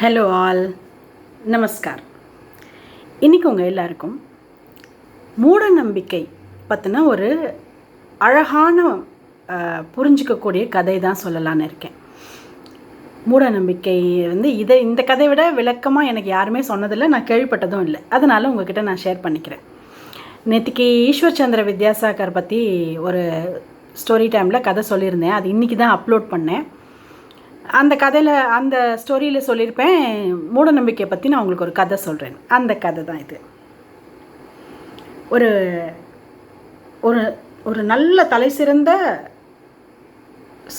Hello all நமஸ்கார் இன்றைக்கி உங்கள் எல்லாருக்கும் மூட நம்பிக்கை பற்றின ஒரு அழகான புரிஞ்சிக்கக்கூடிய கதை தான் சொல்லலான்னு இருக்கேன். மூட நம்பிக்கை வந்து இதை இந்த கதையை விட விளக்கமாக எனக்கு யாருமே சொன்னதில்லை நான் கேள்விப்பட்டதும் இல்லை. அதனால் உங்ககிட்ட நான் ஷேர் பண்ணிக்கிறேன். நேற்றுக்கு ஈஸ்வர் சந்திர வித்யாசாகர் பற்றி ஒரு ஸ்டோரி டைமில் கதை சொல்லியிருந்தேன். அது இன்றைக்கி தான் அப்லோட் பண்ணேன். அந்த கதையில் அந்த ஸ்டோரியில் சொல்லியிருப்பேன் மூடநம்பிக்கையை பற்றி நான் உங்களுக்கு ஒரு கதை சொல்கிறேன் அந்த கதை தான் இது. ஒரு ஒரு ஒரு நல்ல தலை சிறந்த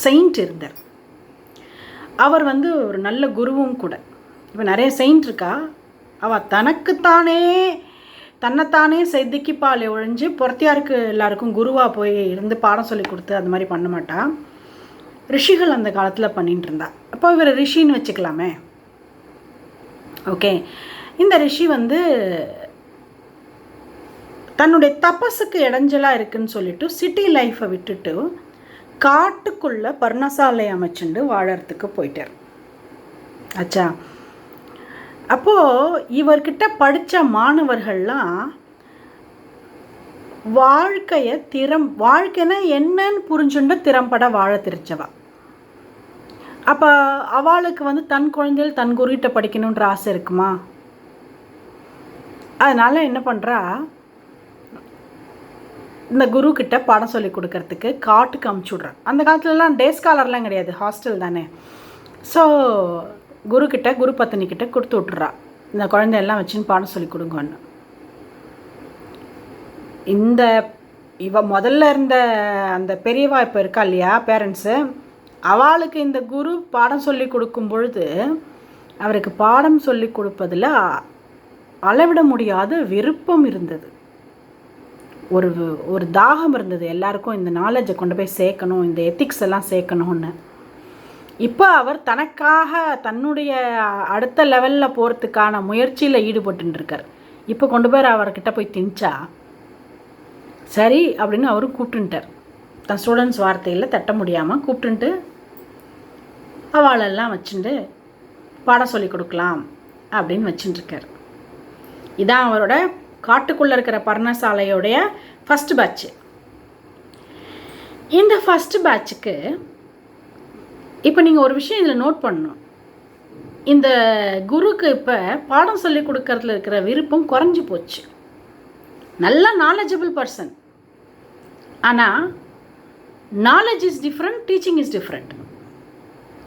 செயின்ட் இருந்தார். அவர் வந்து ஒரு நல்ல குருவும் கூட. இப்போ நிறைய செயின்ட் இருக்கா? அவள் தனக்குத்தானே தன்னைத்தானே செதுக்கி பாலை ஒழிஞ்சு பொறத்தியாருக்கு எல்லாருக்கும் குருவாக போய் இருந்து பாடம் சொல்லி கொடுத்து அந்த மாதிரி பண்ண மாட்டான் ரிஷிகள் அந்த காலத்தில் பண்ணிகிட்டு இருந்தா அப்போ இவர் ரிஷின்னு வச்சுக்கலாமே. ஓகே. இந்த ரிஷி வந்து தன்னுடைய தபஸுக்கு இடைஞ்சலாக இருக்குன்னு சொல்லிட்டு சிட்டி லைஃப்பை விட்டுட்டு காட்டுக்குள்ளே பர்ணசாலை அமைச்சுண்டு வாழறதுக்கு போயிட்டார். ஆச்சா அப்போது இவர்கிட்ட படித்த மாணவர்கள்லாம் வாழ்க்கையை திறம் வாழ்க்கைனா என்னன்னு புரிஞ்சுண்டு திறம்பட வாழ தெரிஞ்சவா? அப்போ அவளுக்கு வந்து தன் குழந்தைகள் தன் குருகிட்ட படிக்கணுன்ற ஆசை இருக்குமா? அதனால் என்ன பண்ணுறா இந்த குரு கிட்ட பாடம் சொல்லி கொடுக்கறதுக்கு காட்டுக்கு அமுச்சு விட்றேன் அந்த காலத்துலலாம் டே ஸ்காலர்லாம் கிடையாது ஹாஸ்டல் தானே. ஸோ குரு கிட்ட குரு பத்தினிக்கிட்ட கொடுத்து விட்டுறா. இந்த குழந்தையெல்லாம் வச்சுன்னு பாடம் சொல்லி கொடுங்கன்னு. இந்த இவ முதல்ல இருந்த அந்த பெரியவா இப்போ இருக்கா இல்லையா பேரண்ட்ஸு அவளுக்கு இந்த குரு பாடம் சொல்லி கொடுக்கும் பொழுது அவருக்கு பாடம் சொல்லி கொடுப்பதில் அளவிட முடியாத விருப்பம் இருந்தது. ஒரு ஒரு தாகம் இருந்தது. எல்லாருக்கும் இந்த நாலேஜை கொண்டு போய் சேர்க்கணும் இந்த எத்திக்ஸ் எல்லாம் சேர்க்கணும்னு. இப்போ அவர் தனக்காக தன்னுடைய அடுத்த லெவலில் போகிறதுக்கான முயற்சியில் ஈடுபட்டுருக்கார். இப்போ கொண்டு போய் அவர்கிட்ட போய் திணிச்சா சரி அப்படின்னு அவரும் கூப்பிட்டுட்டார். தன் ஸ்டூடெண்ட்ஸ் வார்த்தையில் தட்ட முடியாமல் கூப்பிட்டுன்ட்டு அவளெல்லாம் வச்சுட்டு பாடம் சொல்லி கொடுக்கலாம் அப்படின்னு வச்சுட்டுருக்கார் இதான் அவரோட காட்டுக்குள்ளே இருக்கிற பர்ணசாலையோடைய ஃபஸ்ட் பேட்ச் இந்த ஃபஸ்ட்டு பேட்சுக்கு இப்போ நீங்கள் ஒரு விஷயம் இதில் நோட் பண்ணணும். இந்த குருக்கு இப்போ பாடம் சொல்லி கொடுக்கறதுல இருக்கிற விருப்பம் குறைஞ்சி போச்சு. நல்ல நாலேஜபிள் பர்சன் ஆனால் knowledge is different teaching is different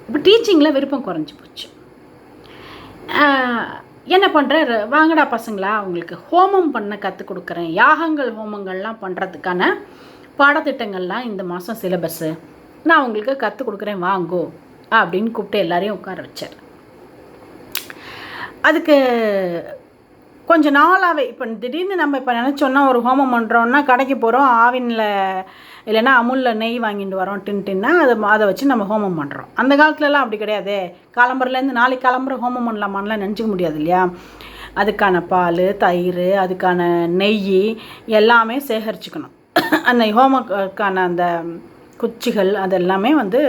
இப்போ டீச்சிங்கில் விருப்பம் குறைஞ்சி போச்சு. என்ன பண்ணுற வாங்கடா பசங்களா உங்களுக்கு ஹோமம் பண்ண கற்றுக் கொடுக்குறேன். யாகங்கள் ஹோமங்கள்லாம் பண்ணுறதுக்கான பாடத்திட்டங்கள்லாம் இந்த மாதம் சிலபஸ்ஸு நான் உங்களுக்கு கற்றுக் கொடுக்குறேன் வாங்கோ அப்படின்னு கூப்பிட்டு எல்லாரையும் உட்கார வச்சார். அதுக்கு கொஞ்ச நாளாகவே இப்போ திடீர்னு நம்ம இப்போ நினச்சோன்னா ஒரு ஹோமம் பண்ணுறோன்னா கடைக்கு போகிறோம் ஆவினில் இல்லைன்னா அமுலில் நெய் வாங்கிட்டு வரோம் டின் டின்னா அதை அதை வச்சு நம்ம ஹோமம் பண்ணுறோம் அந்த காலத்துலலாம் அப்படி கிடையாது. காலம்பரிலேருந்து நாளைக்கு கிளம்புற ஹோமம் பண்ணலாமான்லாம் நினச்சிக்க முடியாது இல்லையா? அதுக்கான பால் தயிர் அதுக்கான நெய் எல்லாமே சேகரிச்சுக்கணும். அந்த ஹோமக்கான அந்த குச்சிகள் அது எல்லாமே வந்து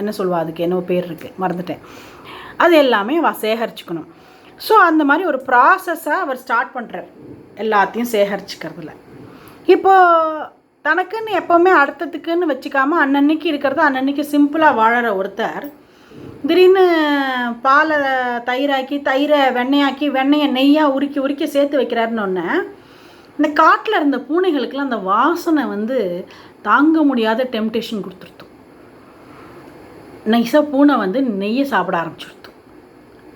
என்ன சொல்லுவா அதுக்கு என்ன பேர் இருக்குது மறந்துட்டேன். அது எல்லாமே சேகரிச்சுக்கணும். ஸோ அந்த மாதிரி ஒரு ப்ராசஸாக அவர் ஸ்டார்ட் பண்ணுறார் எல்லாத்தையும் சேகரிச்சுக்கிறதுல. இப்போது தனக்குன்னு எப்போவுமே அடுத்ததுக்குன்னு வச்சுக்காமல் அன்னன்னைக்கு இருக்கிறத அன்னன்னைக்கு சிம்பிளாக வாழற ஒருத்தர் திடீர்னு பாலை தயிராக்கி தயிரை வெண்ணையாக்கி வெண்ணையை நெய்யாக உருக்கி உருக்கி சேர்த்து வைக்கிறாருன்னு இந்த காட்டில் இருந்த பூனைகளுக்கெல்லாம் அந்த வாசனை வந்து தாங்க முடியாத டெம்டேஷன் கொடுத்துருத்தோம். நைஸாக பூனை வந்து நெய்யை சாப்பிட ஆரம்பிச்சிருத்தோம்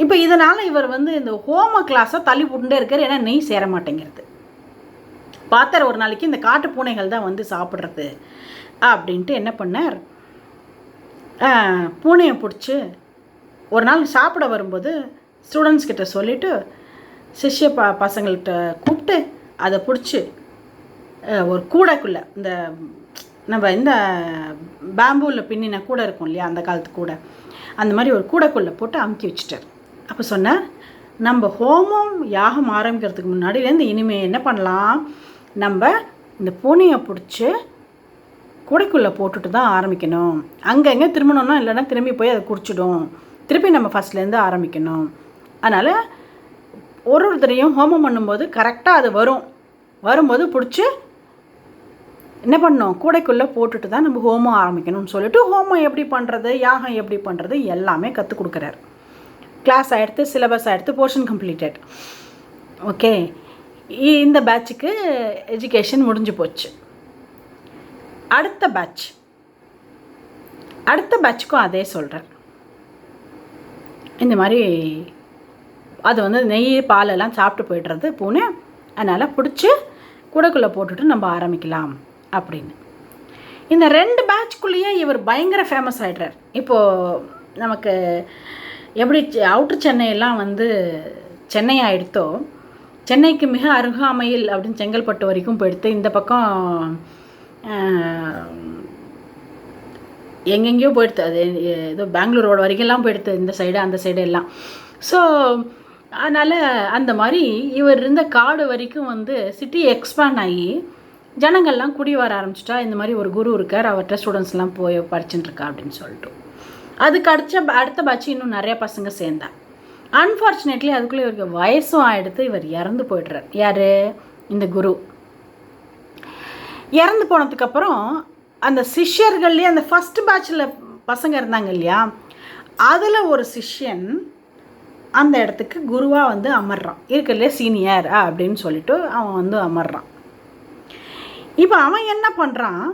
இப்போ இதனால் இவர் வந்து இந்த ஹோம கிளாஸை தள்ளி போட்டுட்டே இருக்கார் ஏன்னா நெய் சேர மாட்டேங்கிறது. பார்த்தார் ஒரு நாளைக்கு இந்த காட்டு பூனைகள் தான் வந்து சாப்பிட்றது அப்படின்ட்டு என்ன பண்ணார்? பூனையை பிடிச்சி ஒரு நாள் சாப்பிட வரும்போது ஸ்டூடெண்ட்ஸ் கிட்ட சொல்லிவிட்டு சிஷ்ய ப பசங்கள்கிட்ட கூப்பிட்டு அதை பிடிச்சி ஒரு கூடைக்குள்ளே இந்த நம்ம இந்த பேம்பூவில் பின்னின கூடை இருக்கும் இல்லையா அந்த காலத்து கூடை அந்த மாதிரி ஒரு கூடைக்குள்ளே போட்டு அமுக்கி வச்சுட்டார். அப்போ சொன்னார் நம்ம ஹோமம் யாகம் ஆரம்பிக்கிறதுக்கு முன்னாடியிலேருந்து இனிமேல் என்ன பண்ணலாம்? நம்ம இந்த பூனையை பிடிச்சி கூடைக்குள்ளே போட்டுட்டு தான் ஆரம்பிக்கணும். அங்கங்கே திரும்பணும்னா இல்லைன்னா திரும்பி போய் அதை குடிச்சிடும். திருப்பி நம்ம ஃபஸ்ட்லேருந்து ஆரம்பிக்கணும். அதனால் ஒரு ஒருத்தரையும் ஹோமம் பண்ணும்போது கரெக்டாக அது வரும். வரும்போது பிடிச்சி என்ன பண்ணோம் கூடைக்குள்ளே போட்டுட்டு தான் நம்ம ஹோமம் ஆரம்பிக்கணும்னு சொல்லிட்டு ஹோமம் எப்படி பண்ணுறது யாகம் எப்படி பண்ணுறது எல்லாமே கற்றுக் கொடுக்குறாரு. கிளாஸ் ஆகிடுத்து சிலபஸ் ஆகிடுத்து போர்ஷன் கம்ப்ளீட்டட் ஓகே இந்த பேட்சுக்கு எஜுகேஷன் முடிஞ்சு போச்சு. அடுத்த பேட்ச் அடுத்த பேட்சுக்கும் அதே சொல்கிறேன் இந்த மாதிரி அது வந்து நெய் பாலெல்லாம் சாப்பிட்டு போய்டுறது பூனை. அதனால் பிடிச்சி கூடைக்குள்ளே போட்டுட்டு நம்ம ஆரம்பிக்கலாம் அப்படின்னு. இந்த ரெண்டு பேட்ச்குள்ளேயே இவர் பயங்கர ஃபேமஸ் ஆகிடுறார் இப்போது நமக்கு எப்படி அவுட்ரு சென்னையெல்லாம் வந்து சென்னை ஆகிடுத்தோ சென்னைக்கு மிக அருகாமையில் அப்படின்னு செங்கல்பட்டு வரைக்கும் போயிடுத்து இந்த பக்கம் எங்கெங்கேயோ போயிடுது அது ஏதோ பெங்களூரோட வரைக்கும்லாம் போயிடுது இந்த சைடு அந்த சைடு எல்லாம். ஸோ அதனால் அந்த மாதிரி இவர் இருந்த காடு வரைக்கும் வந்து சிட்டி எக்ஸ்பேண்ட் ஆகி ஜனங்கள்லாம் குடி வர ஆரம்பிச்சிட்டா இந்த மாதிரி ஒரு குரு இருக்கார் அவர்கிட்ட ஸ்டூடெண்ட்ஸ்லாம் போய் படிச்சுட்டுருக்கா அப்படின்னு சொல்லிட்டு. அதுக்கு அடுத்த அடுத்த பேட்ச் இன்னும் நிறைய பசங்க சேர்ந்தா. அன்ஃபார்ச்சுனேட்லி அதுக்குள்ளே இவருக்கு வயசும் ஆகிடுத்து இவர் இறந்து போய்ட்றார். யார்? இந்த குரு. இறந்து போனதுக்கப்புறம் அந்த சிஷ்யர்கள்லேயே அந்த ஃபஸ்ட் பேட்சில் பசங்க இருந்தாங்க இல்லையா? அதில் ஒரு சிஷ்யன் அந்த இடத்துக்கு குருவாக வந்து அமர்றான். இருக்கிறதுலே சீனியர் அப்படின்னு சொல்லிட்டு அவன் வந்து அமர்றான். இப்போ அவன் என்ன பண்ணுறான்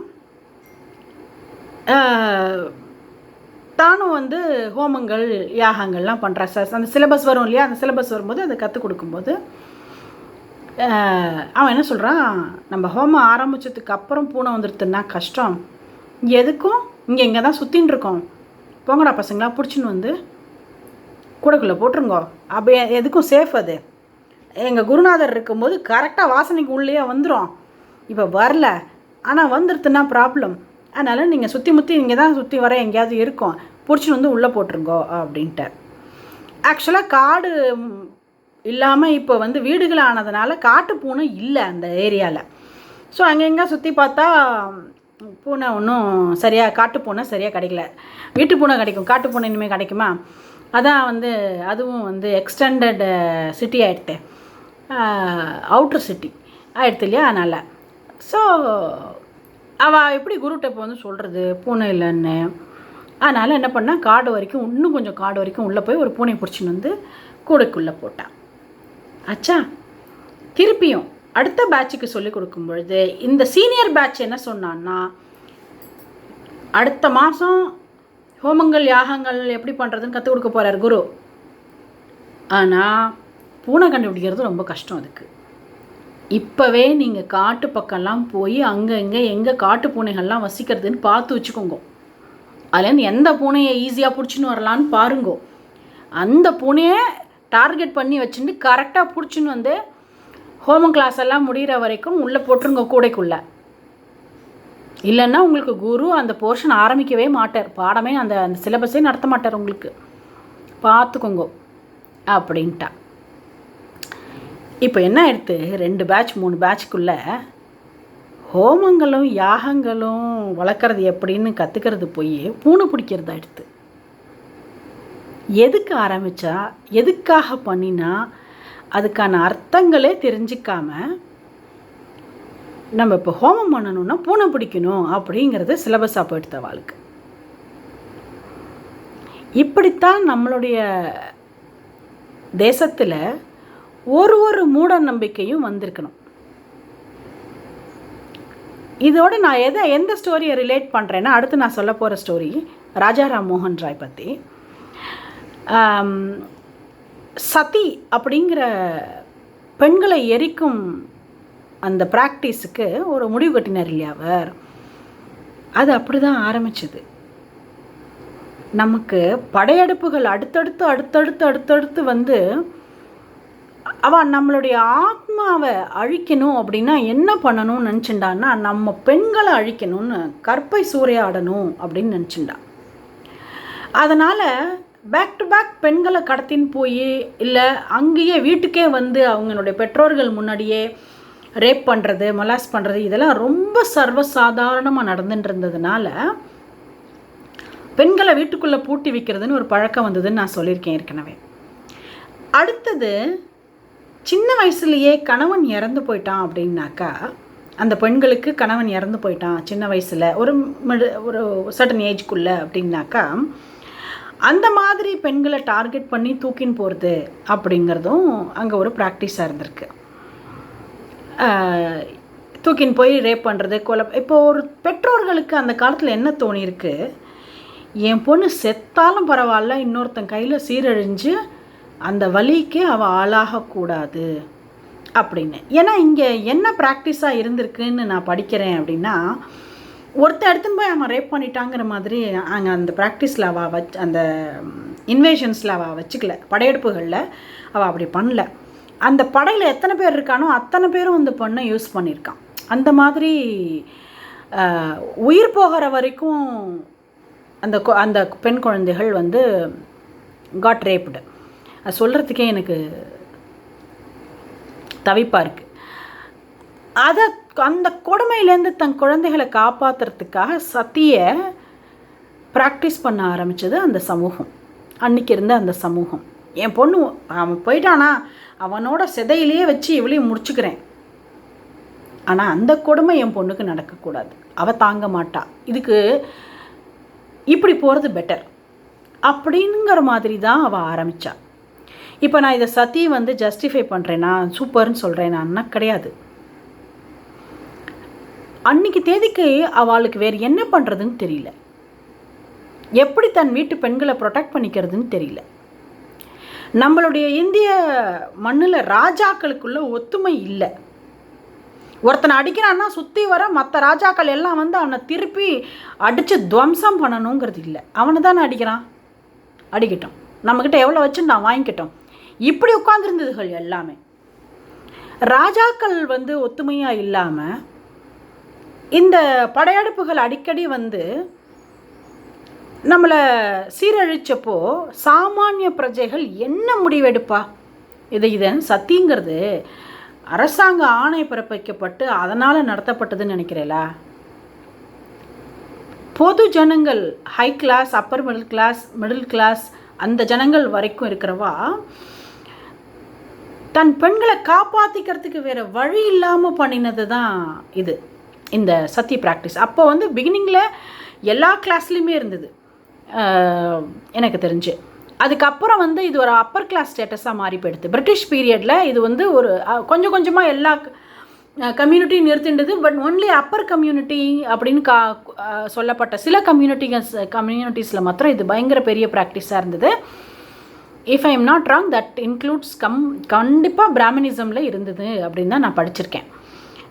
தானும் வந்து ஹோமங்கள் யாகங்கள்லாம் பண்ணுறான் சார். அந்த சிலபஸ் வரும் இல்லையா? அந்த சிலபஸ் வரும்போது அதை கற்றுக் கொடுக்கும்போது அவன் என்ன சொல்கிறான் நம்ம ஹோமம் ஆரம்பித்ததுக்கு அப்புறம் பூனை வந்துடுதுன்னா கஷ்டம். எதுக்கும்? இங்கே இங்கே தான் சுற்றின்னு இருக்கோம். போங்கடா பசங்களா பிடிச்சின்னு வந்து கூடக்குள்ளே போட்டுருங்கோ. அப்போ எதுக்கும் சேஃப் அது. எங்கள் குருநாதர் இருக்கும்போது கரெக்டாக வாசனைக்கு உள்ளேயே வந்துடும் இப்போ வரல. ஆனால் வந்துடுதுன்னா ப்ராப்ளம் அதனால் நீங்கள் சுற்றி முற்றி இங்கே தான் சுற்றி வர எங்கேயாவது இருக்கும். பிடிச்சின்னு வந்து உள்ளே போட்டிருங்கோ அப்படின்ட்டு. ஆக்சுவலாக காடு இல்லாமல் இப்போ வந்து வீடுகள் ஆனதுனால காட்டு பூனை இல்லை அந்த ஏரியாவில் ஸோ அங்கங்கே சுற்றி பார்த்தா பூனை ஒன்றும் சரியாக காட்டு பூனை சரியாக கிடைக்கல. வீட்டு பூனை கிடைக்கும். காட்டு பூனை இனிமேல் கிடைக்குமா? அதான் வந்து அதுவும் வந்து எக்ஸ்டெண்டட் சிட்டி ஆகிடுது அவுட்ரு சிட்டி ஆகிடுது இல்லையா? அதனால். ஸோ அவள் எப்படி குருட்ட இப்போ வந்து சொல்கிறது பூனை இல்லைன்னு. அதனால் என்ன பண்ணால் காடு வரைக்கும் இன்னும் கொஞ்சம் காடு வரைக்கும் உள்ளே போய் ஒரு பூனை பிடிச்சின்னு வந்து கூடைக்குள்ளே போட்டான் ஆச்சா திருப்பியும் அடுத்த பேட்சுக்கு சொல்லி கொடுக்கும் பொழுது இந்த சீனியர் பேட்ச் என்ன சொன்னான்னா அடுத்த மாதம் ஹோமங்கள் யாகங்கள் எப்படி பண்ணுறதுன்னு கற்றுக் கொடுக்க போகிறார் குரு. ஆனால் பூனை கண்டுபிடிக்கிறது ரொம்ப கஷ்டம் அதுக்கு. இப்போவே நீங்கள் காட்டு பக்கம்லாம் போய் அங்கே இங்கே எங்கே காட்டு பூனைகள்லாம் வசிக்கிறதுன்னு பார்த்து வச்சுக்கோங்க. அதுலேருந்து எந்த பூனையை ஈஸியாக பிடிச்சின்னு வரலான்னு பாருங்கோ. அந்த பூனையை டார்கெட் பண்ணி வச்சுட்டு கரெக்டாக பிடிச்சின்னு வந்து ஹோமம் கிளாஸ் எல்லாம் முடிகிற வரைக்கும் உள்ளே போட்டுருங்க கூடைக்குள்ளே. இல்லைன்னா உங்களுக்கு குரு அந்த போர்ஷன் ஆரம்பிக்கவே மாட்டார். பாடமே அந்த அந்த சிலபஸே நடத்த மாட்டார் உங்களுக்கு. பார்த்துக்கோங்க. அப்படின்ட்டா. இப்போ என்ன எடுத்து? ரெண்டு பேட்ச் மூணு பேட்ச்க்குள்ளே ஹோமங்களும் யாகங்களும் வளர்க்குறது எப்படின்னு கற்றுக்கிறது போய் பூனை பிடிக்கிறதா எடுத்து. எதுக்கு ஆரம்பித்தா எதுக்காக பண்ணினா? அதுக்கான அர்த்தங்களே தெரிஞ்சிக்காம நம்ம இப்போ ஹோமம் பண்ணணும்னா பூனை பிடிக்கணும் அப்படிங்கிறது சிலபஸாக போயிடுத்த வாழ்க்கை இப்படித்தான் நம்மளுடைய தேசத்தில் ஒரு ஒரு மூட நம்பிக்கையும் வந்திருக்கணும். இதோட நான் எதை எந்த ஸ்டோரியை ரிலேட் பண்ணுறேன்னா அடுத்து நான் சொல்ல போகிற ஸ்டோரி ராஜாராம் மோகன் ராய் பற்றி சதி அப்படிங்கிற பெண்களை எரிக்கும் அந்த ப்ராக்டிஸுக்கு ஒரு முடிவு கட்டினார் இல்லையா அவர்? அது அப்படி தான் ஆரம்பிச்சது. நமக்கு படையெடுப்புகள் அடுத்தடுத்து அடுத்தடுத்து அடுத்தடுத்து வந்து அவன் நம்மளுடைய ஆத்மாவை அழிக்கணும் அப்படின்னா என்ன பண்ணணும்னு நினச்சிண்டான்னா நம்ம பெண்களை அழிக்கணும்னு கற்பை சூறையாடணும் அப்படின்னு நினச்சிண்டான் அதனால் பேக் டு பேக் பெண்களை கடத்தின்னு போய் இல்லை அங்கேயே வீட்டுக்கே வந்து அவங்களுடைய பெற்றோர்கள் முன்னாடியே ரேப் பண்ணுறது மலாஸ் பண்ணுறது இதெல்லாம் ரொம்ப சர்வசாதாரணமாக நடந்துட்டு இருந்ததுனால பெண்களை வீட்டுக்குள்ளே பூட்டி வைக்கிறதுன்னு ஒரு பழக்கம் வந்ததுன்னு நான் சொல்லியிருக்கேன் ஏற்கனவே. அடுத்தது சின்ன வயசுலேயே கணவன் இறந்து போயிட்டான் அப்படின்னாக்கா அந்த பெண்களுக்கு கணவன் இறந்து போயிட்டான் சின்ன வயசில் ஒரு ஒரு சர்டன் ஏஜ்க்குள்ளே அப்படின்னாக்கா அந்த மாதிரி பெண்களை டார்கெட் பண்ணி தூக்கின்னு போகிறது அப்படிங்கிறதும் அங்கே ஒரு ப்ராக்டிஸாக இருந்திருக்கு. தூக்கின்னு போய் ரேப் பண்ணுறது கொலை இப்போ ஒரு பெற்றோர்களுக்கு அந்த காலத்தில் என்ன தோணியிருக்கு? என் பொண்ணு செத்தாலும் பரவாயில்ல இன்னொருத்தன் கையில் சீரழிஞ்சு அந்த வலிக்கு அவள் ஆளாகக்கூடாது அப்படின்னு. ஏன்னா இங்கே என்ன ப்ராக்டிஸாக இருந்திருக்குன்னு நான் படிக்கிறேன் அப்படின்னா ஒருத்தன் எடுத்துன்னு போய் அவன் ரேப் பண்ணிட்டாங்கிற மாதிரி அங்கே அந்த ப்ராக்டிஸில் அவள் வச் அந்த இன்வேஷன்ஸில் அவள் வச்சுக்கல. படையெடுப்புகளில் அவள் அப்படி பண்ணல. அந்த படையில் எத்தனை பேர் இருக்கானோ அத்தனை பேரும் வந்து பொண்ணை யூஸ் பண்ணியிருக்கான். அந்த மாதிரி உயிர் போகிற வரைக்கும் அந்த கொ- அந்த பெண் குழந்தைகள் வந்து காட் ரேப்டு அது சொல்கிறதுக்கே எனக்கு தவிப்பாக இருக்குது அதை அந்த கொடுமையிலேருந்து தன் குழந்தைகளை காப்பாற்றுறதுக்காக சத்தியை ப்ராக்டிஸ் பண்ண ஆரம்பித்தது அந்த சமூகம். அன்னைக்கு இருந்த அந்த சமூகம். என் பொண்ணு அவன் போயிட்டானா அவனோட சிதையிலேயே வச்சு இவளையும் முடிச்சுக்கிறேன். ஆனால் அந்த கொடுமை என் பொண்ணுக்கு நடக்கக்கூடாது. அவள் தாங்க மாட்டா. இதுக்கு இப்படி போகிறது பெட்டர் அப்படிங்கிற மாதிரி தான் அவள் ஆரம்பித்தாள் இப்போ நான் இதை சதி வந்து ஜஸ்டிஃபை பண்ணுறேன்னா சூப்பர்னு சொல்கிறேன் நான் கிடையாது. அன்னைக்கு தேதிக்கு அவளுக்கு வேறு என்ன பண்ணுறதுன்னு தெரியல. எப்படி தன் வீட்டு பெண்களை ப்ரொடெக்ட் பண்ணிக்கிறதுன்னு தெரியல. நம்மளுடைய இந்திய மண்ணில் ராஜாக்களுக்குள்ள ஒத்துமை இல்லை. ஒருத்தனை அடிக்கிறான்னா சுற்றி வர மற்ற ராஜாக்கள் எல்லாம் வந்து அவனை திருப்பி அடித்து துவம்சம் பண்ணணுங்கிறது இல்லை. அவனை தானே அடிக்கிறான்? அடிக்கட்டும். நம்மக்கிட்ட எவ்வளோ வச்சு நான் வாங்கிக்கிட்டோம். இப்படி உட்கார்ந்துருந்ததுகள் எல்லாமே. ராஜாக்கள் வந்து ஒத்துமையாக இல்லாமல் இந்த படையெடுப்புகள் அடிக்கடி வந்து நம்மளை சீரழிச்சப்போ சாமானிய பிரஜைகள் என்ன முடிவெடுப்பா? இது இதன் சத்திங்கிறது அரசாங்க ஆணை பிறப்பிக்கப்பட்டு அதனால் நடத்தப்பட்டதுன்னு நினைக்கிறீங்களா? பொது ஜனங்கள் high class upper middle class middle class அந்த ஜனங்கள் வரைக்கும் இருக்கிறவா? தன் பெண்களை காப்பாற்றிக்கிறதுக்கு வேறு வழி இல்லாமல் பண்ணினது தான் இது. இந்த சத்தி ப்ராக்டிஸ் அப்போ வந்து பிகினிங்கில் எல்லா கிளாஸ்லேயுமே இருந்தது. எனக்கு தெரிஞ்சு. அதுக்கப்புறம் வந்து இது ஒரு அப்பர் கிளாஸ் ஸ்டேட்டஸாக மாறி போயிடுது பிரிட்டிஷ் பீரியடில் இது வந்து ஒரு கொஞ்சம் கொஞ்சமாக எல்லா கம்யூனிட்டி நிறுத்திண்டது பட் ஒன்லி அப்பர் கம்யூனிட்டி அப்படின்னு கா சொல்லப்பட்ட சில கம்யூனிட்டிகள் கம்யூனிட்டிஸில் மாத்திரம் இது பயங்கர பெரிய ப்ராக்டிஸாக இருந்தது. If I am not wrong that includes come கண்டிப்பாக பிராமணிசமில் இருந்தது அப்படின்னு தான் நான் படிச்சிருக்கேன்.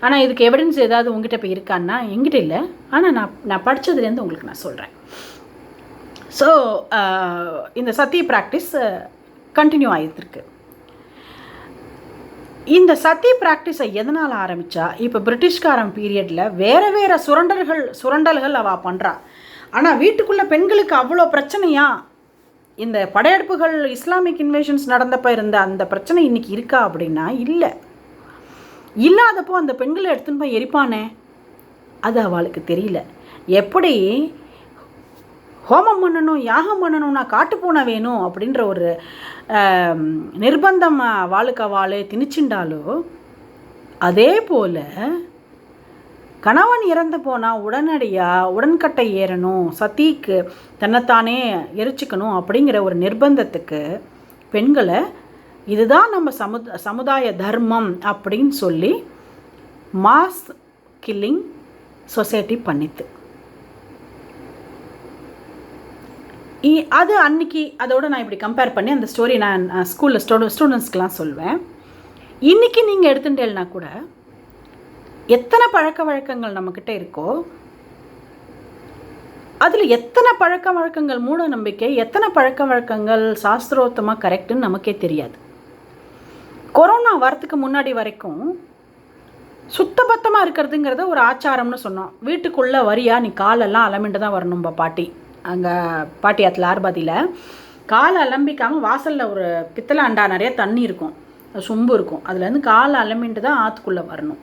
ஆனால் இதுக்கு எவிடன்ஸ் ஏதாவது உங்ககிட்ட இப்போ இருக்கான்னா எங்கிட்ட இல்லை. ஆனால் நான் நான் படித்ததுலேருந்து உங்களுக்கு நான் சொல்கிறேன் ஸோ uh, இந்த சத்திய ப்ராக்டிஸ் கண்டினியூ ஆகிட்டுருக்கு இந்த சத்தி ப்ராக்டிஸை எதனால் ஆரம்பித்தா இப்போ பிரிட்டிஷ்காரன் பீரியடில் வேறு வேறு சுரண்டல்கள் சுரண்டல்கள் அவள் பண்ணுறா ஆனால் வீட்டுக்குள்ளே பெண்களுக்கு அவ்வளோ பிரச்சனையா இந்த படையெடுப்புகள் இஸ்லாமிக் இன்வேஷன்ஸ் நடந்தப்போ இருந்த அந்த பிரச்சனை இன்னைக்கு இருக்கா அப்படின்னா இல்லை. இல்லாதப்போ அந்த பெண்களை எடுத்துன்னு போய் எரிப்பானே? அது அவளுக்கு தெரியல. எப்படி ஹோமம் பண்ணணும் யாகம் பண்ணணும்னா காட்டுப்பூனை வேணும் அப்படின்ற ஒரு நிர்பந்தம் வாளுக்கு அவளே திணிச்சுண்டாலோ அதே போல் கணவன் இறந்து போனால் உடனடியாக உடன்கட்டை ஏறணும் சதிக்கு தன்னைத்தானே எரிச்சுக்கணும் அப்படிங்கிற ஒரு நிர்பந்தத்துக்கு பெண்களை இதுதான் நம்ம சமுத சமுதாய தர்மம் அப்படின்னு சொல்லி மாஸ் கில்லிங் சொசைட்டி பண்ணித்து. இ- அது அன்னைக்கு அதோட நான் இப்படி கம்பேர் பண்ணி அந்த ஸ்டோரி நான் ஸ்கூலில் ஸ்டூ ஸ்டூடெண்ட்ஸ்க்கெலாம் சொல்வேன். இன்றைக்கி நீங்கள் எடுத்துட்டேன்னா கூட எத்தனை பழக்க வழக்கங்கள் நம்மக்கிட்ட இருக்கோ அதில் எத்தனை பழக்க வழக்கங்கள் மூட நம்பிக்கை எத்தனை பழக்க வழக்கங்கள் சாஸ்திரோத்தமாக கரெக்டுன்னு நமக்கே தெரியாது. கொரோனா வரத்துக்கு முன்னாடி வரைக்கும் சுத்தபத்தமாக இருக்கிறதுங்கிறத ஒரு ஆச்சாரம்னு சொன்னோம். வீட்டுக்குள்ளே வரியா நீ காலெல்லாம் அலம்பிட்டு தான் வரணும்பா பாட்டி. அங்கே பாட்டியாத்தில் ஆர்பாதியில். காலை அலம்பிக்காமல் வாசலில் ஒரு பித்தளை அண்டா நிறைய தண்ணி இருக்கும். சொம்பு இருக்கும். அதுலேருந்து காலை அலம்பிட்டு தான் ஆற்றுக்குள்ளே வரணும்.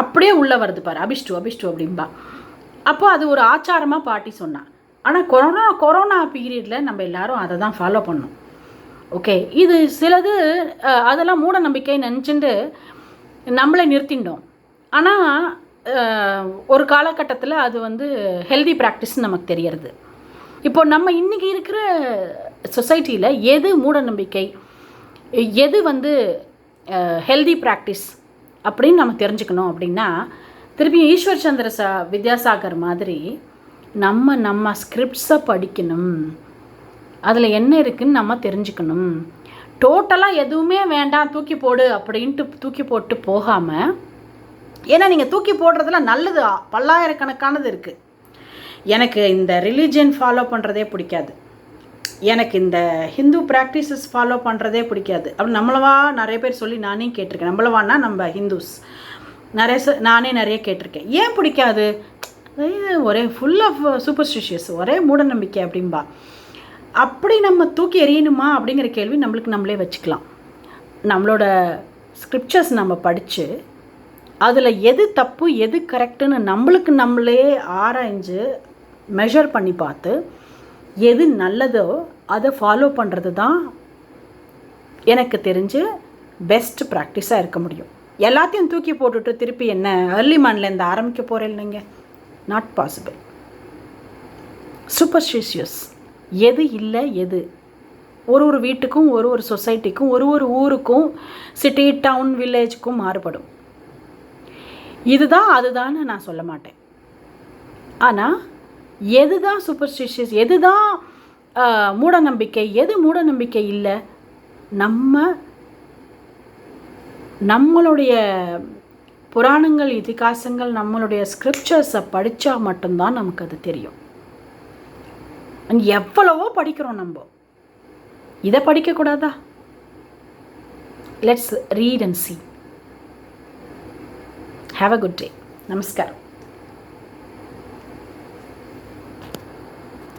அப்படியே உள்ளே வருது பாரு அபிஷ்டு அபிஷ்டு அப்படிம்பா. அப்போ அது ஒரு ஆச்சாரமாக பாட்டி சொன்னான் ஆனால் கொரோனா கொரோனா பீரியடில் நம்ம எல்லாரும் அதை தான் ஃபாலோ பண்ணோம். ஓகே இது சிலது அதெல்லாம் மூட நம்பிக்கை நினச்சிட்டு நம்மளை நிறுத்திட்டோம் ஆனால் ஒரு காலகட்டத்தில் அது வந்து ஹெல்தி ப்ராக்டிஸ்னு நமக்கு தெரியறது. இப்போ நம்ம இன்றைக்கி இருக்கிற சொசைட்டியில் எது மூட நம்பிக்கை எது வந்து ஹெல்தி ப்ராக்டிஸ் அப்படின்னு நம்ம தெரிஞ்சுக்கணும் அப்படின்னா திருப்பி ஈஸ்வர் சந்திர சா வித்யாசாகர் மாதிரி நம்ம நம்ம ஸ்கிரிப்ட்ஸை படிக்கணும். அதில் என்ன இருக்குன்னு நம்ம தெரிஞ்சுக்கணும். டோட்டலாக எதுவுமே வேண்டாம் தூக்கி போடு அப்படின்ட்டு தூக்கி போட்டு போகாமல் ஏன்னா நீங்கள் தூக்கி போடுறதுல நல்லது பல்லாயிரக்கணக்கானது இருக்குது எனக்கு இந்த ரிலீஜியன் ஃபாலோ பண்ணுறதே பிடிக்காது. எனக்கு இந்த ஹிந்து ப்ராக்டிசஸ் ஃபாலோ பண்ணுறதே பிடிக்காது. அப்படி நம்மளவா நிறைய பேர் சொல்லி நானே கேட்டிருக்கேன். நம்மளவான்னா நம்ம ஹிந்துஸ் நிறைய ச- நானே நிறைய கேட்டிருக்கேன். ஏன் பிடிக்காது? ஒரே ஃபுல் ஆஃப் சூப்பர்ஸ்டிஷியஸ் ஒரே மூடநம்பிக்கை அப்படின்பா அப்படி நம்ம தூக்கி எறியணுமா அப்படிங்கிற கேள்வி நம்மளுக்கு நம்மளே வச்சுக்கலாம். நம்மளோட ஸ்கிரிப்சர்ஸ் நம்ம படித்து அதில் எது தப்பு எது கரெக்டுன்னு நம்மளுக்கு நம்மளே ஆராய்ஞ்சு மெஷர் பண்ணி பார்த்து எது நல்லதோ அதை ஃபாலோ பண்ணுறது தான் எனக்கு தெரிஞ்சு பெஸ்ட் ப்ராக்டிஸாக இருக்க முடியும். எல்லாத்தையும் தூக்கி போட்டுட்டு திருப்பி என்ன ஏர்லி மார்னிலேருந்து ஆரம்பிக்க போகிறேன் இல்லைங்க? நாட் பாசிபிள் சூப்பர்ஸ்டிஷியஸ் எது இல்லை எது? ஒரு ஒரு வீட்டுக்கும் ஒரு ஒரு சொசைட்டிக்கும் ஒரு ஒரு ஊருக்கும் சிட்டி டவுன் வில்லேஜுக்கும் மாறுபடும். இதுதான் அதுதான்னு நான் சொல்ல மாட்டேன். ஆனால் எது தான் சூப்பர்ஸ்டிஷியஸ் எது தான் மூடநம்பிக்கை எது மூடநம்பிக்கை இல்லை நம்ம நம்மளுடைய புராணங்கள் இதிகாசங்கள் நம்மளுடைய ஸ்கிரிப்சர்ஸை படித்தா மட்டும்தான் நமக்கு அது தெரியும். எவ்வளவோ படிக்கிறோம் நம்ம. இதை படிக்கக்கூடாதா let's read and see have a good day நமஸ்காரம்